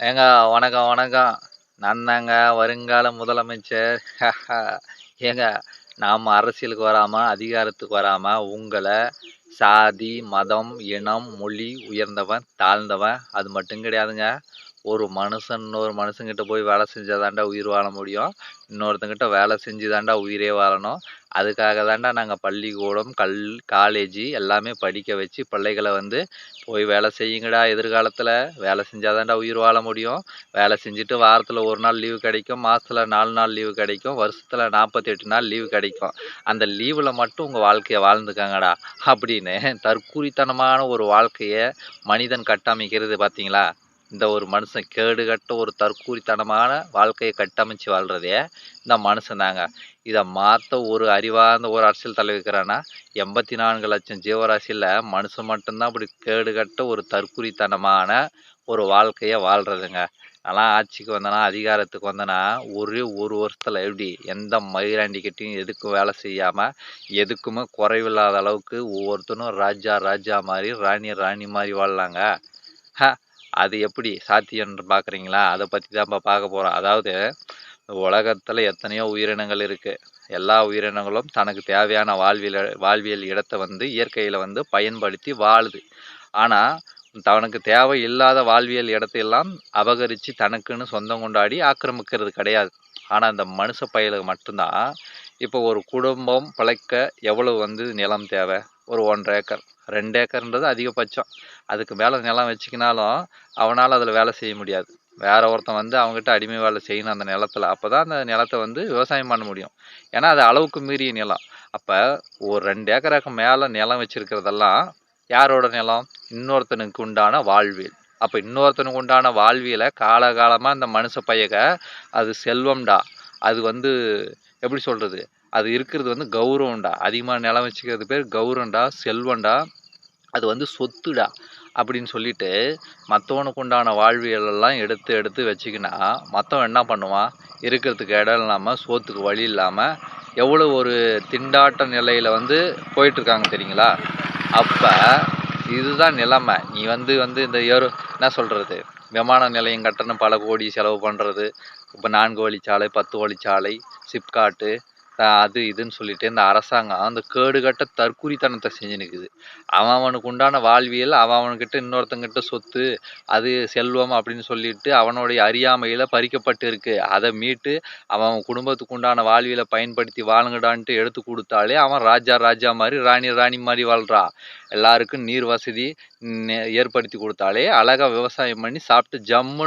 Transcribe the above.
ஏங்க வணக்கம் வணக்கம். நான் தாங்க வருங்கால முதலமைச்சர். ஏங்க நாம் அரசியலுக்கு வராமல் அதிகாரத்துக்கு வராமல் உங்களை சாதி மதம் இனம் மொழி உயர்ந்தவன் தாழ்ந்தவன் அது மட்டும் கிடையாதுங்க. ஒரு மனுஷன் இன்னொரு மனுஷங்கிட்ட போய் வேலை செஞ்சால் தாண்டா உயிர் வாழ முடியும். இன்னொருத்தங்கிட்ட வேலை செஞ்சு தாண்டா உயிரே வாழணும். அதுக்காக தாண்டா நாங்கள் பள்ளிக்கூடம் கல் காலேஜி எல்லாமே படிக்க வச்சு பிள்ளைகளை வந்து போய் வேலை செய்யுங்கடா எதிர்காலத்தில். வேலை செஞ்சால் தாண்டா உயிர் வாழ முடியும். வேலை செஞ்சுட்டு வாரத்தில் ஒரு நாள் லீவு கிடைக்கும். மாதத்தில் நாலு நாள் லீவு கிடைக்கும். வருஷத்தில் நாற்பத்தெட்டு நாள் லீவு கிடைக்கும். அந்த லீவில் மட்டும் உங்கள் வாழ்க்கையை வாழ்ந்துக்காங்கடா அப்படின்னு தற்கூரித்தனமான ஒரு வாழ்க்கையை மனிதன் கட்டமைக்கிறது பார்த்தீங்களா இந்த ஒரு மனுஷன் கேடு கட்ட ஒரு தற்கூரித்தனமான வாழ்க்கையை கட்டமைச்சு வாழ்கிறதே இந்த மனுஷன் தாங்க. இதை மாற்ற ஒரு அறிவார்ந்த ஒரு அரசியல் தலைவிக்கிறான்னா எண்பத்தி நான்கு லட்சம் ஜீவராசியில் மனுஷன் மட்டும்தான் இப்படி கேடு கட்ட ஒரு தற்கூரித்தனமான ஒரு வாழ்க்கையை வாழ்கிறதுங்க ஆனால் ஆட்சிக்கு வந்தனா அதிகாரத்துக்கு வந்தனா ஒரே ஒரு வருஷத்தில் எப்படி எந்த மயிராண்டிக்கிட்டையும் எதுக்கும் வேலை செய்யாமல் எதுக்குமே குறைவில்லாத அளவுக்கு ஒவ்வொருத்தனும் ராஜா ராஜா மாதிரி ராணி ராணி மாதிரி வாழலாங்க. ஹ அது எப்படி சாத்தியம்னு பார்க்குறீங்களா? அதை பற்றி தான் இப்போ பார்க்க போகிறோம் அதாவது உலகத்தில் எத்தனையோ உயிரினங்கள் இருக்குது எல்லா உயிரினங்களும் தனக்கு தேவையான வாழ்வியல் வாழ்வியல் இடத்தை வந்து இயற்கையில் வந்து பயன்படுத்தி வாழுது. ஆனால் தனக்கு தேவை இல்லாத வாழ்வியல் இடத்தையெல்லாம் அபகரித்து தனக்குன்னு சொந்தம் கொண்டாடி ஆக்கிரமிக்கிறது கிடையாது. ஆனால் அந்த மனுஷ பயலுக்கு மட்டும்தான். இப்போ ஒரு குடும்பம் பிழைக்க எவ்வளவு வந்து நிலம் தேவை? ஒரு ஒன்றரை ஏக்கர். ரெண்டு ஏக்கர்ன்றது அதிகபட்சம். அதுக்கு மேலே நிலம் வச்சுக்கினாலும் அவனால் அதில் வேலை செய்ய முடியாது. வேற ஒருத்தன் வந்து அவங்ககிட்ட அடிமை வேலை செய்யணும் அந்த நிலத்துல. அப்போ தான் அந்த நிலத்தை வந்து விவசாயம் பண்ண முடியும். ஏன்னா அது அளவுக்கு மீறிய நிலம். அப்போ ஒரு ரெண்டு ஏக்கராக்கு மேலே நிலம் வச்சுருக்கிறதெல்லாம் யாரோட நிலம்? இன்னொருத்தனுக்கு உண்டான வாழ்வியல். அப்போ இன்னொருத்தனுக்கு உண்டான வாழ்வியலை காலகாலமாக இந்த மனுஷ பையக அது செல்வம்டா. அது வந்து எப்படி சொல்கிறது அது இருக்கிறது வந்து கௌரவம்டா. அதிகமாக நிலம் வச்சுக்கிறது பேர் கௌரவம்டா செல்வம்டா. அது வந்து சொத்துடா அப்படின்னு சொல்லிட்டு மற்றவனுக்கு உண்டான வாழ்வியலெல்லாம் எடுத்து எடுத்து வச்சுக்கினா மற்றவன் என்ன பண்ணுவான்? இருக்கிறதுக்கு இடம் இல்லாமல் சோத்துக்கு வழி இல்லாமல் எவ்வளோ ஒரு திண்டாட்ட நிலையில் வந்து போயிட்டுருக்காங்க தெரியுங்களா? அப்போ இதுதான் நிலைமை. நீ வந்து வந்து இந்த ஏரோ என்ன சொல்கிறது விமான நிலையம் கட்டணம் பல கோடி செலவு பண்ணுறது இப்போ நான்கு வழிச்சாலை பத்து வழிச்சாலை சிப்காட்டு அது இதுன்னு சொல்லிட்டு இந்த அரசாங்கம் அந்த கேடுகட்ட தற்குறித்தனத்தை செஞ்சு நிற்குது அவன் அவனுக்கு உண்டான வாழ்வியல் அவன் அவன்கிட்ட இன்னொருத்தங்கிட்ட சொத்து அது செல்வம் அப்படின்னு சொல்லிட்டு அவனுடைய அறியாமையில் பறிக்கப்பட்டு இருக்கு. அதை மீட்டு அவன் குடும்பத்துக்கு உண்டான வாழ்வியலை பயன்படுத்தி வாழுங்கடான்ட்டு எடுத்து கொடுத்தாலே அவன் ராஜா ராஜா மாதிரி ராணி ராணி மாதிரி வாழ்கிறான் எல்லாருக்கும் நீர் வசதி ஏற்படுத்தி கொடுத்தாலே அழகாக விவசாயம் பண்ணி சாப்பிட்டு ஜம்முன்னு